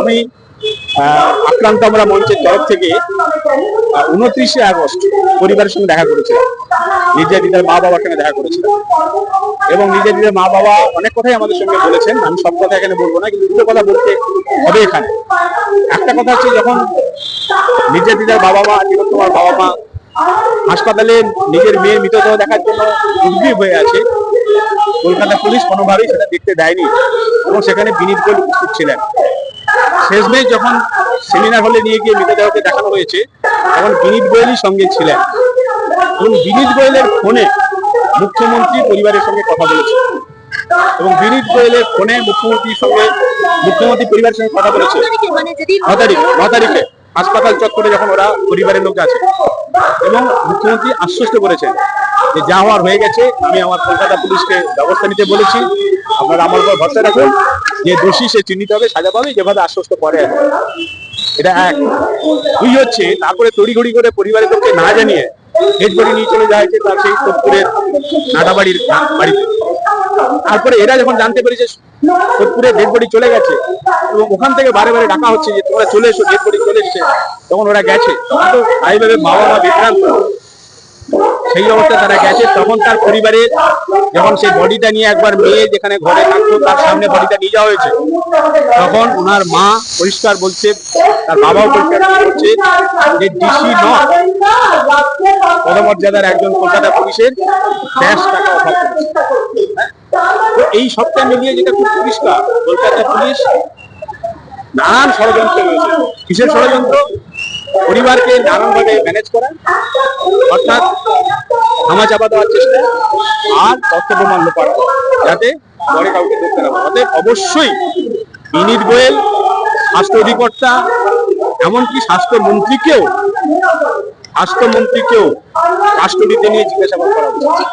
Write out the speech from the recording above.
আমি আক্রান্ত আমরা মঞ্চের তরফ থেকে উনত্রিশে আগস্ট পরিবারের সঙ্গে দেখা করেছিলাম। নির্যাতিতার মা বাবার সঙ্গে দেখা করেছিলাম। এবং নির্যাতিতার মা বাবা অনেক কথাই আমাদের সঙ্গে বলেছেন। আমি সব কথা এখানে বলব না, কিন্তু দুটো কথা বলতে হবে এখানে। একটা কথা হচ্ছে, যখন নির্যাতিতার বাবা মা তোমার বাবা মা হাসপাতালে নিজের মেয়ের মৃতদেহ দেখার জন্য উদ্গ্রীব হয়ে আছে, কলকাতা পুলিশ কোনোভাবেই সেটা দেখতে দেয়নি। এবং সেখানে বিনীত গোয়েল উপস্থিত ছিলেন। শেষমেশ যখন সেমিনার হলে নিয়ে গিয়ে মৃতদেহকে দেখানো হয়েছে, তখন বিনীত গোয়েলই সঙ্গে ছিলেন। এবং বিনীত গোয়েলের ফোনে মুখ্যমন্ত্রী পরিবারের সঙ্গে কথা বলেছে। এবং বিনীত গোয়েলের ফোনে মুখ্যমন্ত্রীর সঙ্গে মুখ্যমন্ত্রী পরিবারের সঙ্গে কথা বলেছে। ন তারিখ ন তারিখে হাসপাতাল চত্বরে যখন ওরা পরিবারের লোক আছে। এবং মুখ্যমন্ত্রী আশ্বস্ত করেছেন যে যা হওয়ার হয়ে গেছে, আমি আমার কলকাতা পুলিশকে ব্যবস্থা নিতে বলেছি। আপনারা আমার উপর ভরসা রাখুন। যে দোষী সে চিহ্নিত হবে, সাজা পাবে, যেভাবে আশ্বস্ত করে। এটা এক। দুই হচ্ছে, তারপরে তড়িঘড়ি করে পরিবারের লোককে না জানিয়ে ডেড বডি নিয়ে চলে যাওয়া হয়েছে তার সেই সোদপুরের নাটাবাড়ির বাড়িতে। তারপরে এরা যখন জানতে পেরেছে সোদপুরে ডেড বডি চলে গেছে, এবং ওখান থেকে বারে বারে ডাকা হচ্ছে যে তোমরা চলে এসো ডেড বডি চলে এসছে তখন ওরা গেছে। স্থায়ীভাবে বাবা মা বিভ্রান্ত। সেই অবস্থায় তারা গেছে। তখন তার পরিবারে যখন সেই বডিটা নিয়ে একবার মেয়ে যেখানে ঘরে থাকতো, তার সামনে বডিটা নিয়ে যাওয়া হয়েছে। তখন ওনার মা পরিষ্কার বলছে, তার বাবাও পরিষ্কার বলছে যে ডিসি নয়। পদমর্যাদার একজন কলকাতা পুলিশের ক্যাশ টাকা তো এই সবটা মিলিয়ে যেটা খুব পরিষ্কার, কলকাতা পুলিশ নানান ষড়যন্ত্র রয়েছে কিসের ষড়যন্ত্র? পরিবারকে নানানভাবে ম্যানেজ করা। অর্থাৎ থামা চাপা দেওয়ার চেষ্টা। আর তথ্য প্রমাণ লোপাট। যাতে পরে কাউকে ধরতে না অতএব অবশ্যই বিনীত গোয়েল, স্বাস্থ্য অধিকর্তা, এমনকি স্বাস্থ্যমন্ত্রীকেও স্বাস্থ্যমন্ত্রীকেও কাস্টডিতে নিয়ে জিজ্ঞাসাবাদ করা উচিত।